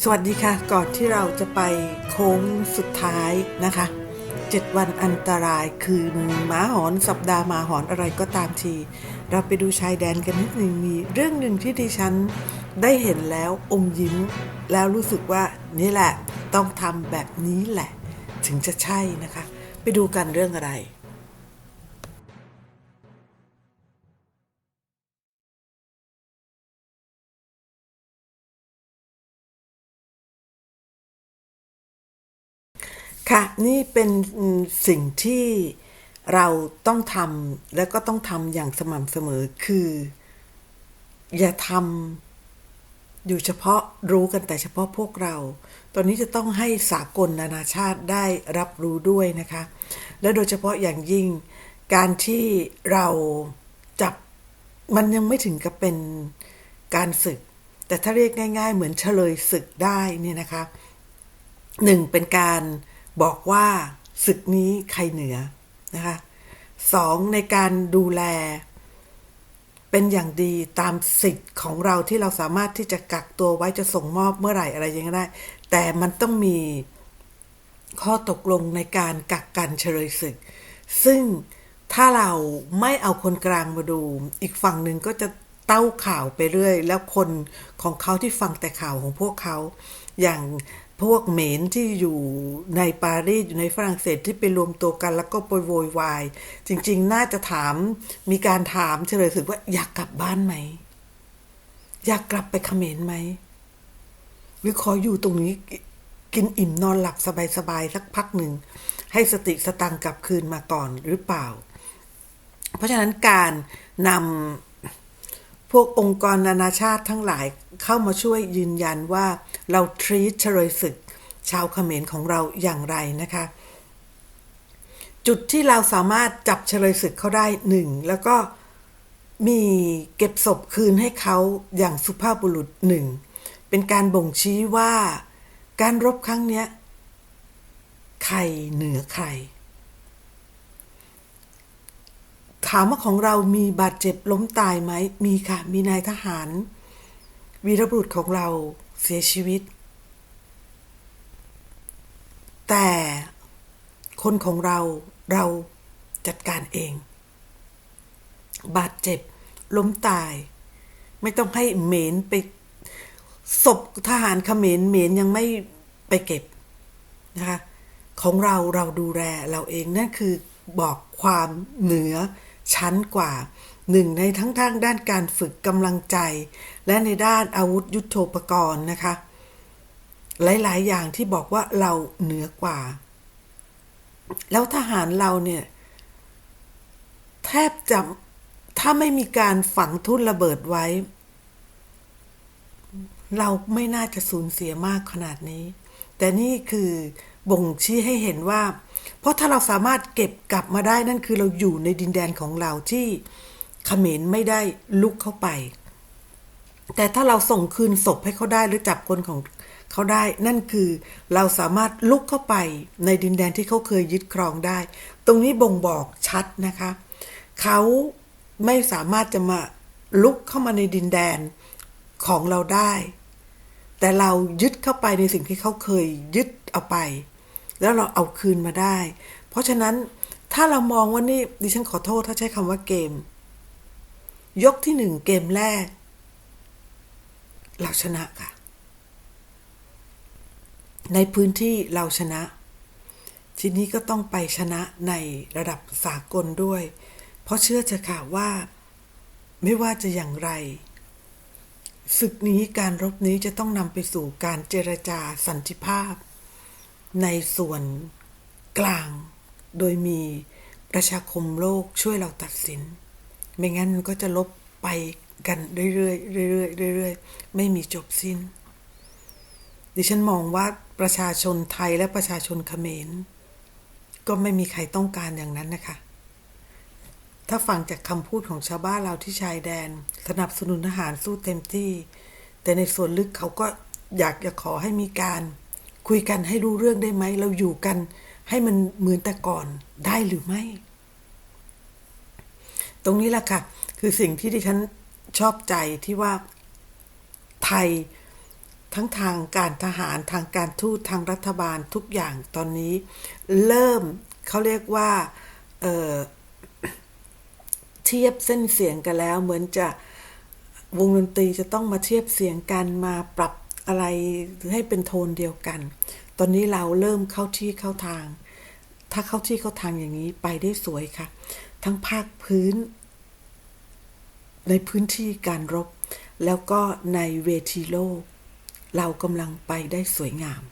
สวัสดีค่ะก่อนที่เราจะไปโค้งสุดท้ายนะคะ 7 วันอันตรายคืนหมาหอนสัปดาห์หมาหอนอะไรก็ตามที เราไปดูชายแดนกันนิดหนึ่งมีเรื่องหนึ่งที่ดิฉันได้เห็นแล้วอมยิ้ม แล้วรู้สึกว่านี่แหละต้องทำแบบนี้แหละ ถึงจะใช่นะคะ ไปดูกันเรื่องอะไร ค่ะ นี่เป็นสิ่งที่เราต้องทำและก็ต้องทำอย่างสม่ำเสมอคือ อย่าทำอยู่เฉพาะรู้กันแต่เฉพาะพวกเรา ตอนนี้จะต้องให้สากลนานาชาติได้รับรู้ด้วยนะคะ และโดยเฉพาะอย่างยิ่งการที่เราจับมันยังไม่ถึงกับเป็นการศึก แต่ถ้าเรียกง่าย ๆ เหมือนเฉลยศึกได้เนี่ยนะคะหนึ่งเป็นการ บอกว่าศึกนี้ใครเหนือนะคะสองในการดูแล เป็นอย่างดีตามสิทธิ์ของเราที่เราสามารถที่จะกักตัวไว้จะส่งมอบเมื่อไหร่อะไรยังไงได้ แต่มันต้องมีข้อตกลงในการกักกันเฉลยศึก ซึ่งถ้าเราไม่เอาคนกลางมาดู อีกฝั่งหนึ่งก็จะเต้าข่าวไปเรื่อย แล้วคนของเขาที่ฟังแต่ข่าวของพวกเขา อย่าง พวกเหมนที่อยู่ในปารีสอยู่ในฝรั่งเศสที่ไปรวมตัวกันแล้วก็ไปโวยวาย จริง ๆ น่าจะถามมีการถามเฉลยศึกว่าอยากกลับบ้านไหม อยากกลับไปเขมรไหม หรือขออยู่ตรงนี้กินอิ่มนอนหลับสบายๆสักพักหนึ่ง ให้สติสตังค์กลับคืนมาก่อนหรือเปล่า เพราะฉะนั้นการนำ พวกองค์กรนานาชาติทั้งหลายเข้ามาช่วยยืนยันว่าเราทรีตเฉลยศึก ชาวเขมรของเราอย่างไรนะคะ จุดที่เราสามารถจับเฉลยศึกเขาได้หนึ่งแล้วก็มีเก็บศพคืนให้เขาอย่างสุภาพบุรุษหนึ่งเป็นการบ่งชี้ว่าการรบครั้งเนี้ยใครเหนือใคร ถามว่าของเรามีบาดเจ็บล้มตายไหม มีค่ะ มีนายทหาร วีรบุรุษของเราเสียชีวิต แต่คนของเราเราจัดการเอง บาดเจ็บล้มตาย ไม่ต้องให้เหมนไปศพทหารเขมรเหมนยังไม่ไปเก็บนะคะของเราเราดูแลเราเองนั่นคือบอกความเหนือ ชั้นกว่าหนึ่งในทั้งทางด้านการฝึกกำลังใจ และในด้านอาวุธยุโทโธปกรณ์นะคะ หลาย ๆ อย่างที่บอกว่าเราเหนือกว่า แล้วทหารเราเนี่ย แทบจะถ้าไม่มีการฝังทุ่นระเบิดไว้ เราไม่น่าจะสูญเสียมากขนาดนี้ แต่นี่คือบ่งชี้ให้เห็นว่า เพราะถ้าเราสามารถเก็บกลับมาได้นั่นคือเราอยู่ในดินแดนของเราที่เขมรไม่ได้ลุกเข้าไป แต่ถ้าเราส่งคืนศพให้เขาได้หรือจับคนของเขาได้ นั่นคือเราสามารถลุกเข้าไปในดินแดนที่เขาเคยยึดครองได้ ตรงนี้บ่งบอกชัดนะคะ เขาไม่สามารถจะมาลุกเข้ามาในดินแดนของเราได้ แต่เรายึดเข้าไปในสิ่งที่เขาเคยยึดเอาไป แล้วเราเอาคืนมาได้ เพราะฉะนั้นถ้าเรามองว่านี่ดิฉันขอโทษถ้าใช้คำว่าเกม ยกที่หนึ่งเกมแรก เราชนะค่ะ ในพื้นที่เราชนะ ทีนี้ก็ต้องไปชนะในระดับสากลด้วย เพราะเชื่อเถอะค่ะว่า ไม่ว่าจะอย่างไรศึกนี้การรบนี้จะต้องนำไปสู่การเจรจาสันติภาพ ในส่วนกลาง โดยมีประชาคมโลกช่วยเราตัดสิน ไม่งั้นมันก็จะลบไปกันเรื่อยๆเรื่อยๆเรื่อยๆไม่มีจบสิ้น ดิฉันมองว่าประชาชนไทยและประชาชนเขมร ก็ไม่มีใครต้องการอย่างนั้นนะคะ ถ้าฟังจากคำพูดของชาวบ้านเราที่ชายแดน สนับสนุนทหารสู้เต็มที่ แต่ในส่วนลึกเขาก็อยากจะขอให้มีการ คุยกันให้รู้เรื่องได้ไหม เราอยู่กันให้มันเหมือนแต่ก่อนได้หรือไม่ ตรงนี้แหละค่ะ คือสิ่งที่ดิฉันชอบใจที่ว่าไทยทั้งทางการทหารทางการทูตทางรัฐบาลทุกอย่างตอนนี้ เริ่มเขาเรียกว่าเเทียบเส้นเสียงกันแล้ว เหมือนจะวงดนตรีจะต้องมาเทียบเสียงกันมาปรับ อะไรให้เป็นโทนเดียวกัน ตอนนี้เราเริ่มเข้าที่เข้าทาง ถ้าเข้าที่เข้าทางอย่างนี้ไปได้สวยค่ะ ทั้งภาคพื้น ในพื้นที่การรบ แล้วก็ในเวทีโลก เรากำลังไปได้สวยงาม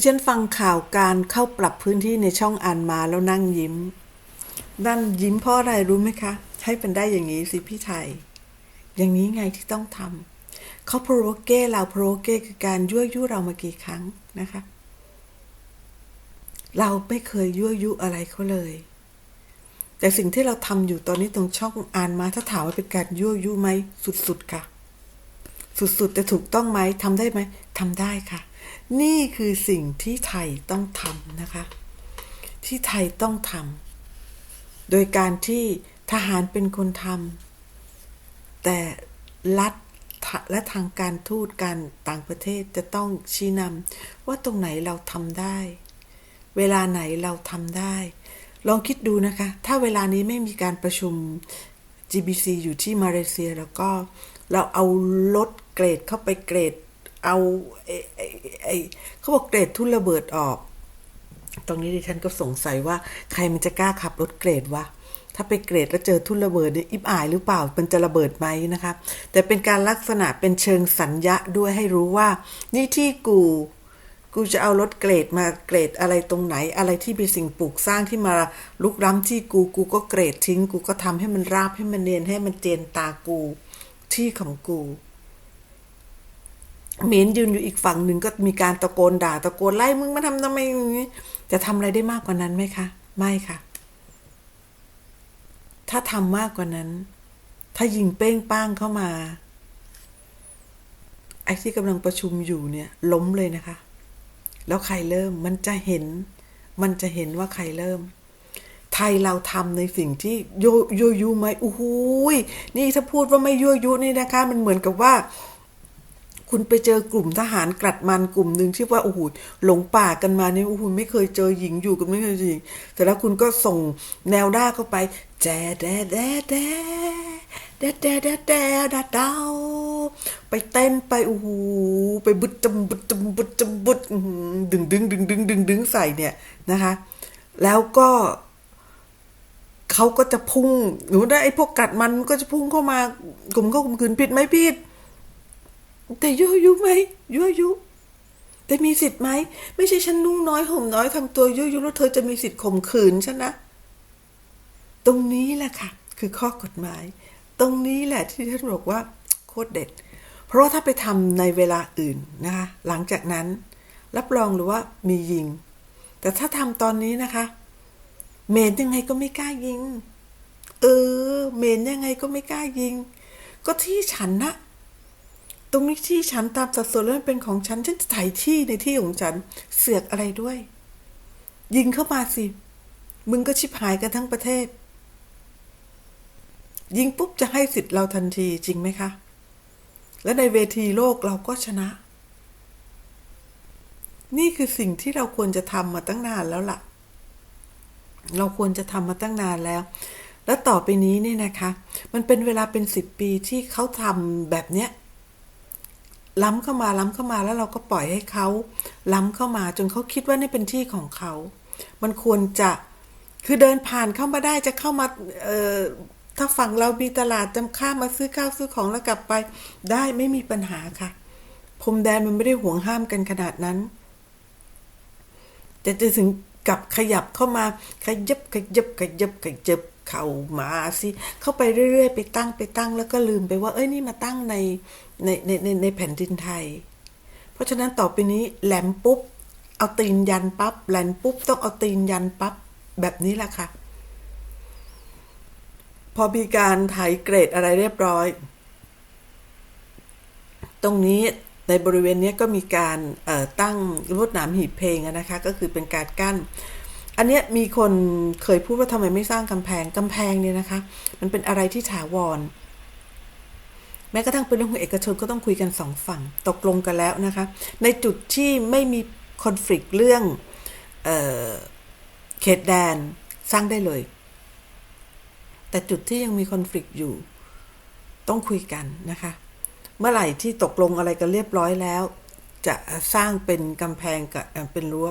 ดิฉันฟังข่าวการเข้าปรับพื้นที่ในช่องอ่านมาแล้วนั่งยิ้ม นั่นยิ้มเพราะอะไรรู้ไหมคะ ให้เป็นได้อย่างนี้สิพี่ไทย อย่างนี้ไงที่ต้องทำเขาโปรโเกเราโปรโเกคือการยั่วยุเรามากี่ครั้งนะคะ เราไม่เคยยั่วยุอะไรเขาเลย แต่สิ่งที่เราทำอยู่ตอนนี้ตรงช่องอ่านมาถ้าถามว่าเป็นการยั่วยุไหมสุดๆค่ะ สุดๆแต่ถูกต้องไหมทำได้ไหมทำได้ค่ะ นี่คือสิ่งที่ไทยต้องทำนะคะ ที่ไทยต้องทำโดยการที่ทหารเป็นคนทำแต่รัฐและทางการทูตการต่างประเทศจะต้องชี้นำว่าตรงไหนเราทำได้ เวลาไหนเราทำได้ ลองคิดดูนะคะ ถ้าเวลานี้ไม่มีการประชุม GBC อยู่ที่มาเลเซียแล้วก็เราเอารถเกรดเข้าไปเกรด เอาไอ้ไอ้ไอ้เขาบอกเกรดทุ่นระเบิดออก ตรงนี้ดิฉันก็สงสัยว่าใครมันจะกล้าขับรถเกรดวะถ้าไปเกรดแล้วเจอทุ่นระเบิดเนี่ยอิบอายหรือเปล่ามันจะระเบิดไหมนะคะแต่เป็นการลักษณะเป็นเชิงสัญญะด้วยให้รู้ว่า นี่ที่กูกูจะเอารถเกรดมาเกรดอะไรตรงไหน อะไรที่เป็นสิ่งปลูกสร้างที่มาลุกล้ำที่กูกูก็เกรดทิ้ง กูก็ทำให้มันราบให้มันเนียนให้มันเจนตากู ที่ของกู เมนยืนอยู่อีกฝั่งหนึ่งก็มีการตะโกนด่าตะโกนไล่มึงมาทำทำไมอย่างนี้จะทำอะไรได้มากกว่านั้นไหมคะ ไม่ค่ะ ถ้าทำมากกว่านั้น ถ้ายิงเป้งป้างเข้ามาไอ้ที่กำลังประชุมอยู่เนี่ยล้มเลยนะคะ แล้วใครเริ่มมันจะเห็น มันจะเห็นว่าใครเริ่ม ไทยเราทำในสิ่งที่โยโยยุไหมอู้หูยนี่ถ้าพูดว่าไม่ยั่วยุนี่นะคะ มันเหมือนกับว่า คุณไปเจอกลุ่มทหารกลัดมันกลุ่มหนึ่งที่ว่าโอ้โหหลงป่ากันมาเนี่ยโอ้โหไม่เคยเจอหญิงอยู่กันไม่เคยเจอหญิงแต่แล้วคุณก็ส่งแนวด้าเข้าไปแจแดแดแดแดแดแดแดดาดาวไปเต้นไปโอ้โหไปบึดจำบึดจำบึดจำบึดดึงดึงดึงดึงดึงดึงใส่เนี่ยนะคะ แล้วก็เขาก็จะพุ่งหรือได้ไอ้พวกกัดมันก็จะพุ่งเข้ามากลุ่มเข้ากลุ่มคืนผิดไหมผิด แต่ยั่วยุไหมยั่วยุแต่มีสิทธิ์ไหมไม่ใช่ฉันนุ่งน้อยห่มน้อยทำตัวยั่วยุแล้วเธอจะมีสิทธิ์ข่มขืนฉันนะ ตรงนี้แหละค่ะ คือข้อกฎหมาย ตรงนี้แหละที่ท่านบอกว่าโคตรเด็ด เพราะถ้าไปทำในเวลาอื่นนะคะ หลังจากนั้น รับรองหรือว่ามียิง แต่ถ้าทำตอนนี้นะคะ เมนยังไงก็ไม่กล้ายิง เออ เมนยังไงก็ไม่กล้ายิง ก็ที่ฉันนะ ตรงนี้ที่ฉันตามสัดส่วนแล้วมันเป็นของฉันฉันจะถ่ายที่ในที่ของฉันเสือกอะไรด้วย ยิงเข้ามาสิ มึงก็ชิบหายกันทั้งประเทศ ยิงปุ๊บจะให้สิทธิ์เราทันทีจริงไหมคะ และในเวทีโลกเราก็ชนะ นี่คือสิ่งที่เราควรจะทำมาตั้งนานแล้วล่ะ เราควรจะทำมาตั้งนานแล้วและต่อไปนี้เนี่ยนะคะ มันเป็นเวลาเป็นสิบปีที่เขาทำแบบเนี้ย ล้ำเข้ามาล้ำเข้ามาแล้วเราก็ปล่อยให้เขาล้ำเข้ามาจนเขาคิดว่านี่เป็นที่ของเขา มันควรจะคือเดินผ่านเข้ามาได้จะเข้ามาเอ่อถ้าฝั่งเรามีตลาดจำข้ามมาซื้อข้าวซื้อของแล้วกลับไป ได้ไม่มีปัญหาค่ะพรมแดนมันไม่ได้ห่วงห้ามกันขนาดนั้นแต่จะถึงกับขยับเข้ามาขยับขยับขยับขยับ เข้ามาสิเข้าไปเรื่อยๆ ไปตั้งไปตั้งแล้วก็ลืมไปว่า เอ้ยนี่มาตั้งในในในในในแผ่นดินไทย เพราะฉะนั้นต่อไปนี้แหลมปุ๊บ เอาตีนยันปั๊บแหลมปุ๊บต้องเอาตีนยันปั๊บแบบนี้แหละค่ะ พอมีการไถเกรดอะไรเรียบร้อย ตรงนี้ในบริเวณนี้ก็มีการตั้งลวดหนามหีบเพลงนะคะ ก็คือเป็นการกั้น อันเนี้ยมีคนเคยพูดว่าทำไมไม่สร้างกำแพงกำแพงเนี่ยนะคะ มันเป็นอะไรที่ถาวร แม้กระทั่งเป็นเรื่องของเอกชนก็ต้องคุยกันสองฝั่ง ตกลงกันแล้วนะคะ ในจุดที่ไม่มีคอน FLICT เรื่องเออเขตแดนสร้างได้เลย แต่จุดที่ยังมีคอน FLICT อยู่ ต้องคุยกันนะคะ เมื่อไหร่ที่ตกลงอะไรกันเรียบร้อยแล้ว จะสร้างเป็นกำแพงกับเป็นรั้ว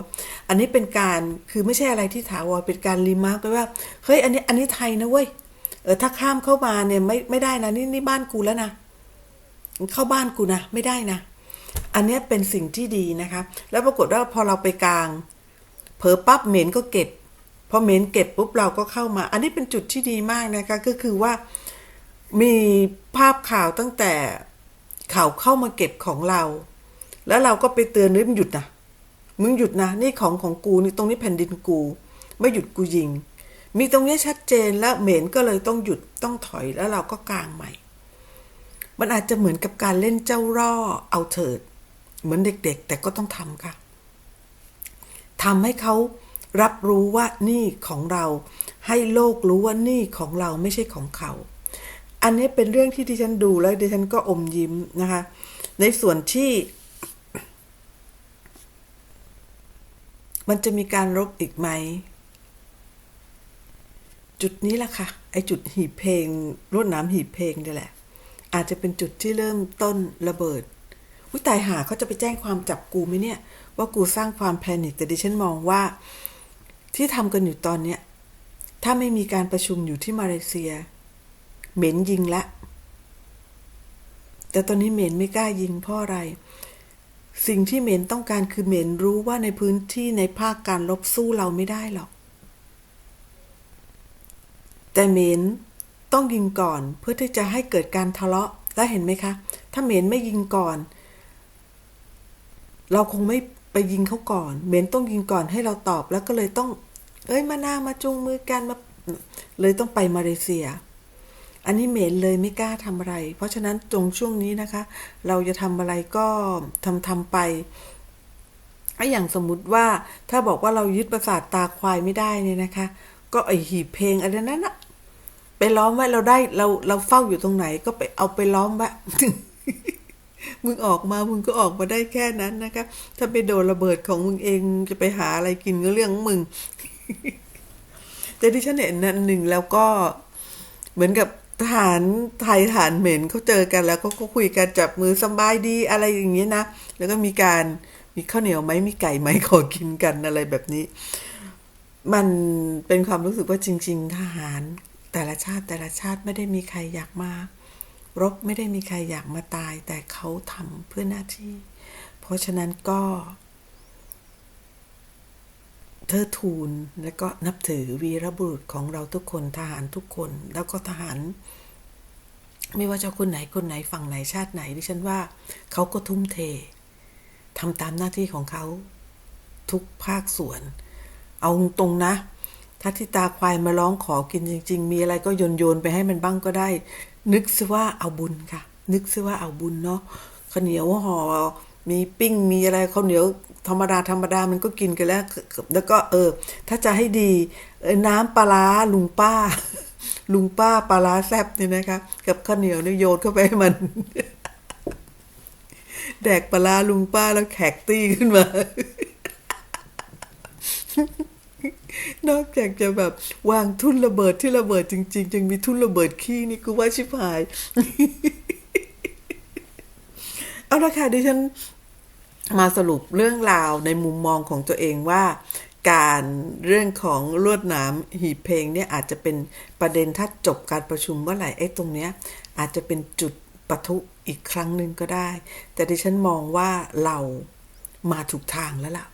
อันนี้เป็นการคือไม่ใช่อะไรที่ถาวรเป็นการรีมาร์กไว้ว่าเฮ้ยอันนี้อันนี้ไทยนะเว้ยเออถ้าข้ามเข้ามาเนี่ยไม่ไม่ได้นะนี่นี่บ้านกูแล้วนะเข้าบ้านกูนะไม่ได้นะ อันนี้เป็นสิ่งที่ดีนะคะ แล้วปรากฏว่าพอเราไปกลางเผลอปั๊บเหม็นก็เก็บพอเหม็นเก็บปุ๊บเราก็เข้ามา อันนี้เป็นจุดที่ดีมากนะคะก็คือว่ามีภาพข่าวตั้งแต่เขาเข้ามาเก็บของเรา แล้วเราก็ไปเตือนนึกมึงหยุดนะมึงหยุดนะ นี่ของของกูนี่ตรงนี้แผ่นดินกู ไม่หยุดกูยิง มีตรงนี้ชัดเจนแล้วเหม็นก็เลยต้องหยุดต้องถอยแล้วเราก็กลางใหม่ มันอาจจะเหมือนกับการเล่นเจ้าร่อเอาเถิด เหมือนเด็กๆ แต่ก็ต้องทำค่ะทำให้เขารับรู้ว่านี่ของเรา ให้โลกรู้ว่านี่ของเราไม่ใช่ของเขา อันนี้เป็นเรื่องที่ดิฉันดูแล้วดิฉันก็อมยิ้มนะคะ ในส่วนที่ มันจะมีการรบอีกไหม จุดนี้แหละค่ะ ไอจุดหีบเพลงรวดน้ำหีบเพลงนี่แหละ อาจจะเป็นจุดที่เริ่มต้นระเบิดวิตายหาเขาจะไปแจ้งความจับกูไหมเนี่ย ว่ากูสร้างความแพนิคแต่ดิฉันมองว่า ที่ทำกันอยู่ตอนเนี้ยถ้าไม่มีการประชุมอยู่ที่มาเลเซีย เหม็นยิงละ แต่ตอนนี้เหม็นไม่กล้ายิงเพราะอะไร สิ่งที่เหม็นต้องการคือเหม็นรู้ว่าในพื้นที่ในภาคการลบสู้เราไม่ได้หรอก แต่เหม็นต้องยิงก่อนเพื่อที่จะให้เกิดการทะเลาะ แล้วเห็นไหมคะ ถ้าเหม็นไม่ยิงก่อน เราคงไม่ไปยิงเขาก่อน เหม็นต้องยิงก่อนให้เราตอบแล้วก็เลยต้อง เอ้ยมาหน้ามาจูงมือกันมาเลยต้องไปมาเลเซีย อันนี้เหม็นเลยไม่กล้าทำอะไร เพราะฉะนั้นตรงช่วงนี้นะคะ เราจะทำอะไรก็ทำทำไปไอ้อย่างสมมุติว่าถ้าบอกว่าเรายึดประสาทตาควายไม่ได้เนี่ยนะคะ ก็ไอหีบเพลงอะไรนั้นอะไปล้อมไว้เราได้เราเราเฝ้าอยู่ตรงไหน ก็ไปเอาไปล้อมไว้มึงออกมามึงก็ออกมาได้แค่นั้นนะคะ ถ้าไปโดนระเบิดของมึงเองจะไปหาอะไรกินก็เรื่องของมึงแต่ที่ฉันเห็นนั้นหนึ่งแล้วก็เหมือนกับ ทหารไทยทหารเหม็นเขาเจอกันแล้วก็คุยกันจับมือสบายดีอะไรอย่างเงี้ยนะ แล้วก็มีการมีข้าวเหนียวไหมมีไก่ไหมขอกินกันอะไรแบบนี้ มันเป็นความรู้สึกว่าจริง ๆ ทหารแต่ละชาติแต่ละชาติไม่ได้มีใครอยากมารบไม่ได้มีใครอยากมาตาย แต่เขาทำเพื่อหน้าที่ เพราะฉะนั้นก็ เทิดทูนและก็นับถือวีรบุรุษของเราทุกคนทหารทุกคน แล้วก็ทหาร ไม่ว่าจะคนไหนคนไหนฝั่งไหนชาติไหนดิฉันว่าเขาก็ทุ่มเททำตามหน้าที่ของเขาทุกภาคส่วน เอาตรงนะ ถ้าที่ตาควายมาร้องขอกินจริง ๆ มีอะไรก็โยนโยนไปให้มันบ้างก็ได้ นึกซิว่าเอาบุญค่ะ นึกซิว่าเอาบุญเนาะข้าวเหนียวห่อมีปิ้งมีอะไรข้าวเหนียว ธรรมดาธรรมดามันก็กินกันแล้ว แล้วก็เออ ถ้าจะให้ดีน้ำปลาร้าลุงป้า ลุงป้าปลาร้าแซบเนี่ยนะคะ กับข้าวเหนียวนี่โยนเข้าไปให้มัน แดกปลาร้าลุงป้าแล้วแขกตี้ขึ้นมานอกจากจะแบบวางทุ่นระเบิดที่ระเบิดจริงๆยังมีทุ่นระเบิดขี้นี่กูว่าชิบหาย เอาละค่ะดิฉัน มาสรุปเรื่องราวในมุมมองของตัวเองว่า การเรื่องของลวดหนามหีบเพลงเนี่ยอาจจะเป็นประเด็นถ้าจบการประชุมเมื่อไหร่ไอ้ตรงเนี้ยอาจจะเป็นจุดปะทุอีกครั้งหนึ่งก็ได้ แต่ดิฉันมองว่าเรามาถูกทางแล้วล่ะ